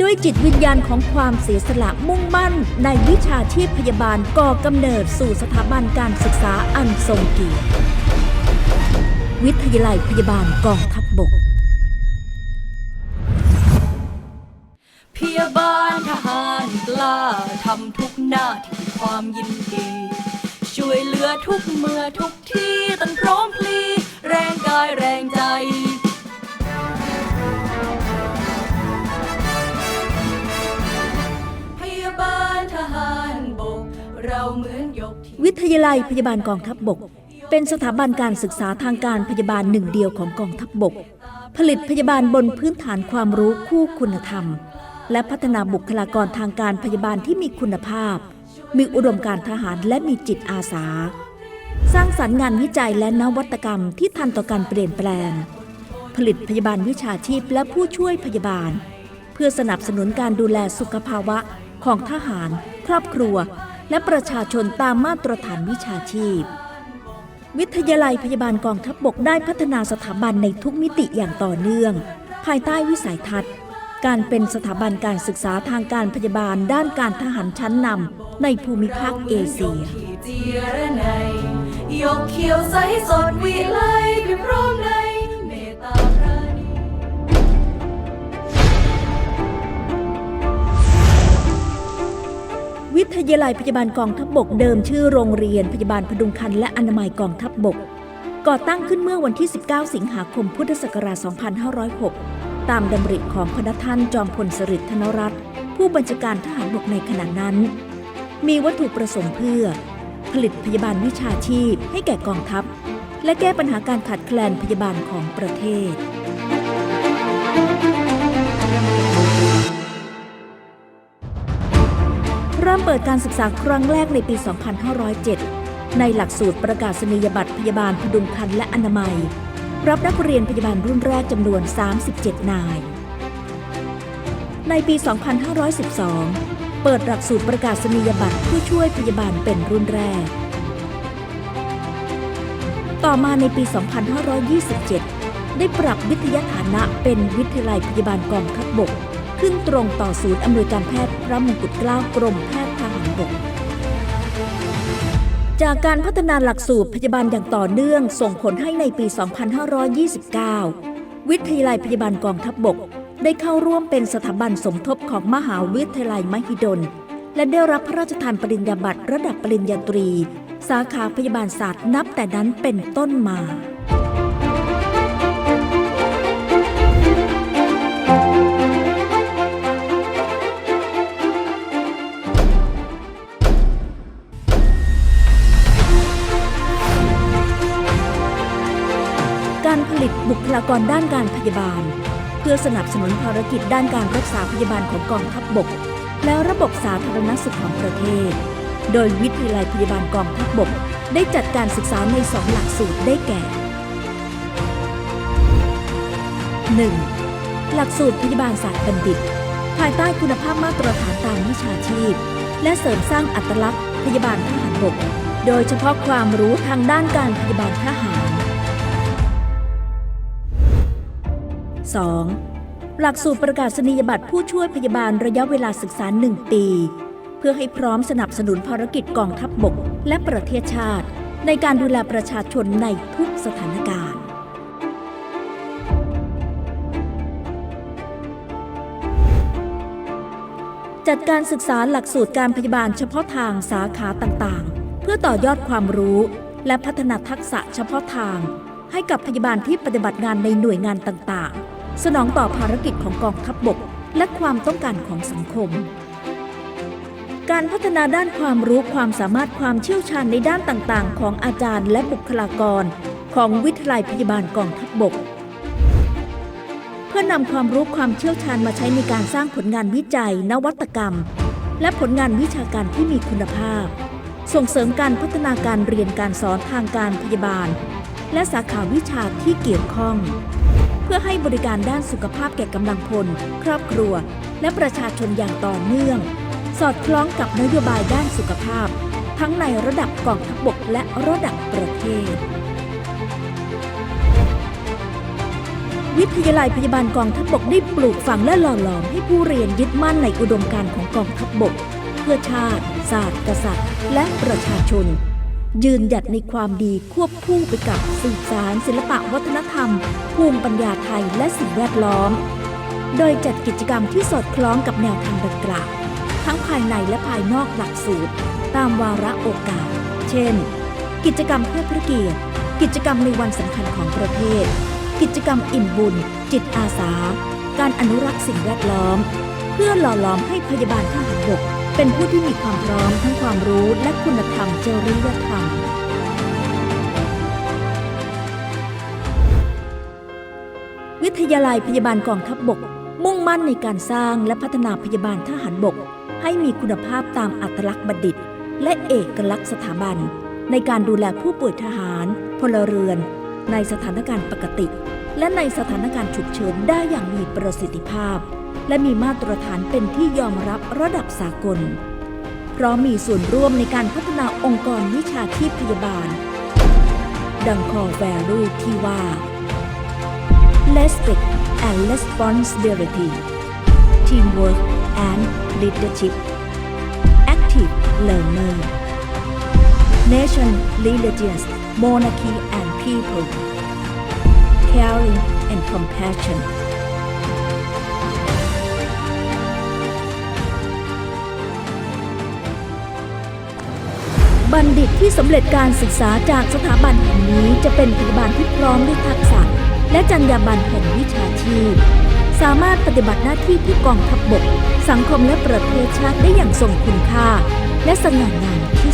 ด้วยจิตวิญญาณของความเสียสละมุ่งมั่น ในวิชาชีพพยาบาลก่อกำเนิดสู่สถาบันการศึกษาอันทรงเกียรติวิทยาลัยพยาบาลกองทัพบบก พยาบาลทหารกล้าทำทุกหน้าที่ความยินดี ช่วยเหลือทุกเมื่อทุกที่ตั้ วิทยาลัยพยาบาลกองทัพบบก เป็นสถาบันการศึกษาทางการพยาบาลหนึ่งเดียวของกองทัพบบก ผลิตพยาบาลบนพื้นฐานความรู้คู่คุณธรรม และพัฒนาบุคลากรทางการพยาบาลที่มีคุณภาพ มีอุดมการทหารและมีจิตอาสา สร้างสรรค์งานวิจัยและนวัตกรรมที่ทันต่อการเปลี่ยนแปลง ผลิตพยาบาลวิชาชีพและผู้ช่วยพยาบาล เพื่อสนับสนุนการดูแลสุขภาวะของทหาร ครอบครัว และประชาชนตามมาตรฐานวิชาชีพ วิทยาลัยพยาบาลกองทัพบบกได้พัฒนาสถาบันในทุกมิติอย่างต่อเนื่อง ภายใต้วิสัยทัศน์ การเป็นสถาบันการศึกษาทางการพยาบาลด้านการทหารชั้นนำในภูมิภาคเอเชียยกเขียวใสสดวิไลไปพร้อม ทยาลัยพยาบาลกองทัพบบกเดิมชื่อโรงเรียนพยาบาลพดุงคันและอนามัยกองทัพบบก ก่อตั้งขึ้นเมื่อวันที่ 19 สิงหาคมพุทธศักราช 2506 ตามดำริของพระท่านจอมพลสฤษดิ์ธนรัตน์ผู้บัญชาการทหารบกในขณะนั้น มีวัตถุประสงค์เพื่อ ผลิตพยาบาลวิชาชีพให้แก่กองทัพ และแก้ปัญหาการขาดแคลนพยาบาลของประเทศ ริ่มเปิดการศึกษาครั้งแรกในปี 2507 ในหลักสูตรประกาศนียบัตรพยาบาลพดุงคันและอนามัย รับนักเรียนพยาบาลรุ่นแรกจำนวน 37 นาย ในปี 2512 เปิดหลักสูตรประกาศนียบัตรผู้ช่วยพยาบาลเป็นรุ่นแรก ต่อมาในปี 2527 ได้ปรับวิทยาฐานะเป็นวิทยาลัยพยาบาลกองทัพบก ขึ้นตรงต่อศูนย์อำนวยการแพทย์พระมงกุฎเกล้ากรมแพทย์ทหารบกจากการพัฒนาหลักสูตรพยาบาลอย่างต่อเนื่องส่งผลให้ในปี 2529 วิทยาลัยพยาบาลกองทัพบกได้เข้าร่วมเป็นสถาบันสมทบของมหาวิทยาลัยมหิดล และได้รับพระราชทานปริญญาบัตรระดับปริญญาตรี สาขาพยาบาลศาสตร์นับแต่นั้นเป็นต้นมาากรด้านการพยาบาล เพื่อสนับสนุนภารกิจด้านการรักษาพยาบาลของกองทัพบบก และระบบสาธารณสุขของประเทศ โดยวิทยาลัยพยาบาลกองทัพบบก ได้จัดการศึกษาในสองหลักสูตรได้แก่ 1. หลักสูตรพยาบาลศาสตร์บัณฑิต ภายใต้คุณภาพมาตรฐานตามวิชาชีพ และเสริมสร้างอัตลักษณ์ พยาบาลทหารบก โดยเฉพาะความรู้ทางด้านการพยาบาลทหาร 2. หลักสูตรประกาศนียบัตรผู้ช่วยพยาบาลระยะเวลาศึกษา 1 ปี เพื่อให้พร้อมสนับสนุนภารกิจกองทัพบบก และประเทศชาติ ในการดูแลประชาชนในทุกสถานการณ์ จัดการศึกษาหลักสูตรการพยาบาลเฉพาะทางสาขาต่างๆ เพื่อต่อยอดความรู้และพัฒนาทักษะเฉพาะทางให้กับพยาบาลที่ปฏิบัติงานในหน่วยงานต่างๆ สนองต่อภารกิจของกองทัพบบก และความต้องการของสังคม การพัฒนาด้านความรู้ความสามารถความเชี่ยวชาญในด้านต่างๆ ของอาจารย์และบุคลากร ของวิทยาลัยพยาบาลกองทัพบบก เพื่อนำความรู้ความเชี่ยวชาญมาใช้ในการสร้างผลงานวิจัย นวัตกรรม และผลงานวิชาการที่มีคุณภาพ ส่งเสริมการพัฒนาการเรียนการสอนทางการพยาบาล และสาขาวิชาที่เกี่ยวข้อง พื่อให้บริการด้านสุขภาพแก่กำลังพล ครอบครัว และประชาชนอย่างต่อเนื่อง สอดคล้องกับนโยบายด้านสุขภาพ ทั้งในระดับกองทัพบกและระดับประเทศ วิทยาลัยพยาบาลกองทัพบกได้ปลูกฝังและหล่อหลอมให้ผู้เรียนยึดมั่นในอุดมการณ์ของกองทัพบก เพื่อชาติ ศาสตร์กษัตริย์ และประชาชน ยืนหยัดในความดีควบคู่ไปกับสืบสารศิลปะวัฒนธรรม ภูมิปัญญาไทยและสิ่งแวดล้อม โดยจัดกิจกรรมที่สอดคล้องกับแนวทางดังกล่าว ทั้งภายในและภายนอกหลักสูตร ตามวาระโอกาส เช่น กิจกรรมเพื่อพระเกียรติ กิจกรรมในวันสำคัญของประเทศ กิจกรรมอิ่มบุญ จิตอาสา การอนุรักษ์สิ่งแวดล้อม เพื่อหล่อหลอมให้พยาบาลทหารบก เป็นผู้ที่มีความพร้อมทั้งความรู้และคุณธรรมจริยธรรม วิทยาลัยพยาบาลกองทัพบบก มุ่งมั่นในการสร้างและพัฒนาพยาบาลทหารบก ให้มีคุณภาพตามอัตลักษณ์บัณฑิต และเอกลักษณ์สถาบัน ในการดูแลผู้ป่วยทหาร พลเรือน ในสถานการณ์ปกติ และในสถานการณ์ฉุกเฉินได้อย่างมีประสิทธิภาพ และมีมาตรฐานเป็นที่ยอมรับระดับสากล เพร้อมมีส่วนร่วมในการพัฒนาองค์กรวิชาชีพพยาบาล ดังคอแวลูที่ว่า respect and responsibility, teamwork and leadership, active learner, nation, religions, monarchy and people, caring and compassion. บัณฑิตที่สำเร็จการศึกษาจากสถาบันแห่งนี้จะเป็นพยาบาลที่พร้อมด้วยทักษะ และจรรยาบรรณแห่งวิชาชีพ สามารถปฏิบัติหน้าที่ที่กองทัพบบก สังคมและประเทศชาติได้อย่างทรงคุณค่า และสง่างามที่